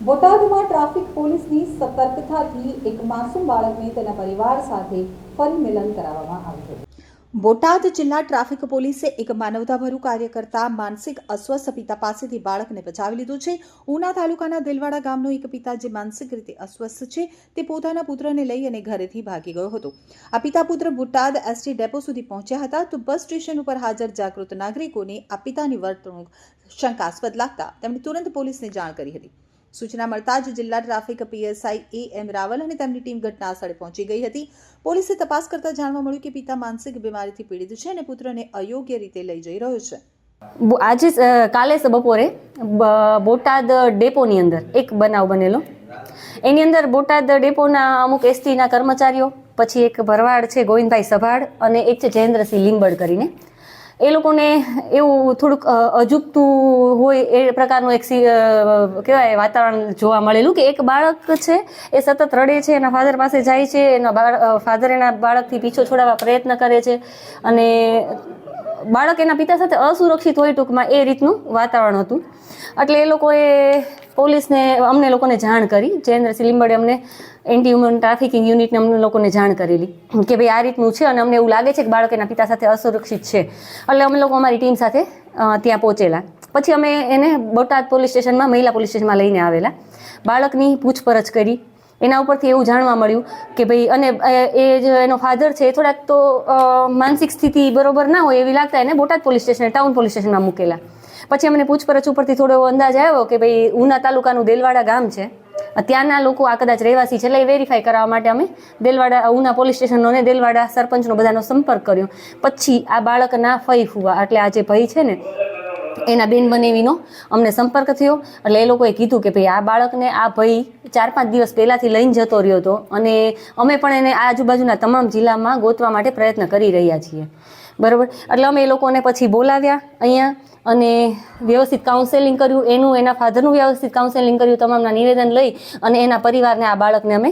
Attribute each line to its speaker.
Speaker 1: બોટાદમાં ટ્રાફિક પોલીસની સતર્કતાથી એક માસૂમ બાળકને તેના પરિવાર સાથે ફરી મિલન કરાવવામાં આવ્યું હતું. બોટાદ જિલ્લા ટ્રાફિક પોલીસે એક માનવતાભર્યું કાર્ય કરતા માનસિક અસ્વસ્થ પિતા પાસેથી બાળકને બચાવી લીધું છે. ઉના તાલુકાના દિલવાડા ગામનો એક પિતા જે માનસિક રીતે અસ્વસ્થ છે, તે પોતાના પુત્રને લઈ અને ઘરેથી ભાગી ગયો હતો. આ પિતા પુત્ર બોટાદ એસટી ડેપો સુધી પહોંચ્યા હતા, તો બસ સ્ટેશન ઉપર હાજર જાગૃત નાગરિકોને આ પિતાની વર્તણૂક શંકાસ્પદ લાગતા તેમણે તુરંત પોલીસને જાણ કરી હતી. સૂચના મળતા જ જિલ્લા traffic PSI A M Rawal અને તેમની ટીમ ઘટના સ્થળે પહોંચી ગઈ હતી. પોલીસે તપાસ કરતા જાણવા મળ્યું કે પિતા માનસિક બીમારીથી પીડિત છે અને પુત્રને અયોગ્ય રીતે લઈ જઈ રહ્યો છે.
Speaker 2: આજે કાલે બપોરે બોટાદ ડેપોની અંદર એક બનાવ બનેલો. એની અંદર બોટાદ ડેપોના અમુક એસટીના કર્મચારીઓ, પછી એક ભરવાડ છે ગોવિંદભાઈ સભાડ અને એક છે જયેન્દ્રસિંહ લીંબડ કરીને. એ લોકોને એવું થોડુંક અજુકતું હોય એ પ્રકારનું એક કહેવાય વાતાવરણ જોવા મળેલું કે એક બાળક છે, એ સતત રડે છે, એના ફાધર પાસે જાય છે, એના ફાધર એના બાળકથી પીછો છોડાવવા પ્રયત્ન કરે છે અને બાળક એના પિતા સાથે અસુરક્ષિત હોય ટૂંકમાં એ રીતનું વાતાવરણ હતું. એટલે એ લોકોએ પોલીસને અમને લોકોને જાણ કરી. જયેન્દ્રસિંહ લીંબડે અમને એન્ટી હ્યુમન ટ્રાફિકિંગ યુનિટને અમને લોકોને જાણ કરેલી કે ભાઈ આ રીતનું છે અને અમને એવું લાગે છે કે બાળક એના પિતા સાથે અસુરક્ષિત છે. એટલે અમે લોકો અમારી ટીમ સાથે ત્યાં પહોંચેલા. પછી અમે એને બોટાદ પોલીસ સ્ટેશનમાં, મહિલા પોલીસ સ્ટેશનમાં લઈને આવેલા. બાળકની પૂછપરછ કરી. એના ઉપરથી એવું જાણવા મળ્યું કે ભાઈ અને એ જે એનો ફાધર છે એ થોડાક તો માનસિક સ્થિતિ બરોબર ના હોય એવી લાગતા એને Botad police station town police સ્ટેશનમાં મૂકેલા. પછી અમને પૂછપરછ ઉપરથી થોડો એવો અંદાજ આવ્યો કે ભાઈ, ઉના તાલુકાનું દેલવાડા ગામ છે. ત્યાંના લોકો આ કદાચ રહેવાસી છે, એટલે એ વેરીફાઈ કરાવવા માટે અમે દેલવાડા ઉના પોલીસ સ્ટેશનનો અને દેલવાડા સરપંચનો બધાનો સંપર્ક કર્યો. પછી આ બાળકના ફઈ ફુવા એટલે આ જે ભાઈ છે ને એના બેન બનેવીનો અમને સંપર્ક થયો. એટલે એ લોકોએ કીધું કે ભાઈ આ બાળકને આ ભાઈ ચાર પાંચ દિવસ પહેલાંથી લઈને જતો રહ્યો હતો અને અમે પણ એને આજુબાજુના તમામ જિલ્લામાં ગોતવા માટે પ્રયત્ન કરી રહ્યા છીએ. બરાબર? એટલે અમે એ લોકોને પછી બોલાવ્યા અહીંયા અને વ્યવસ્થિત કાઉન્સેલિંગ કર્યું. એનું, એના ફાધરનું વ્યવસ્થિત કાઉન્સેલિંગ કર્યું, તમામના નિવેદન લઈ અને એના પરિવારને આ બાળકને અમે